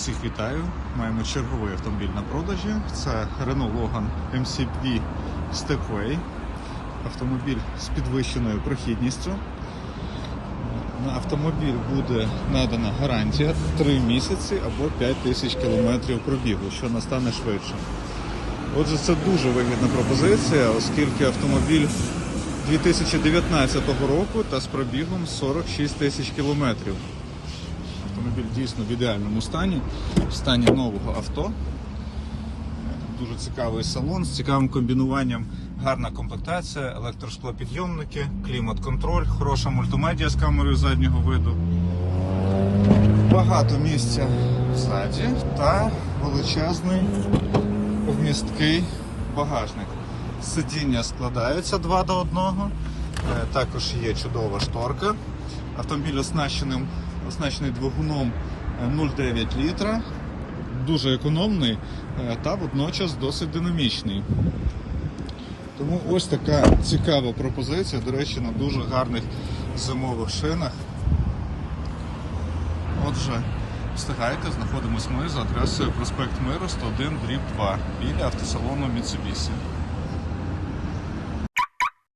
Усіх вітаю. Маємо черговий автомобіль на продажі. Це Renault Logan MCV Stepway. Автомобіль з підвищеною прохідністю. На автомобіль буде надана гарантія 3 місяці або 5 тисяч кілометрів пробігу, що настане швидше. Отже, це дуже вигідна пропозиція, оскільки автомобіль 2019 року та з пробігом 46 тисяч кілометрів. Автомобіль дійсно в ідеальному стані, в стані нового авто. Дуже цікавий салон з цікавим комбінуванням, гарна комплектація, електросклопідйомники, клімат-контроль, хороша мультимедіа з камерою заднього виду. Багато місця ззаді та величезний вмісткий багажник. Сидіння складаються два до одного. Е, Також є чудова шторка. Автомобіль оснащеним, оснащений двигуном е, 0,9 літра. Дуже економний е, та водночас досить динамічний. Тому ось така цікава пропозиція, до речі, на дуже гарних зимових шинах. Отже, встигайте, знаходимось ми за адресою проспект Миру 101 дріб 2 біля автосалону Mitsubishi.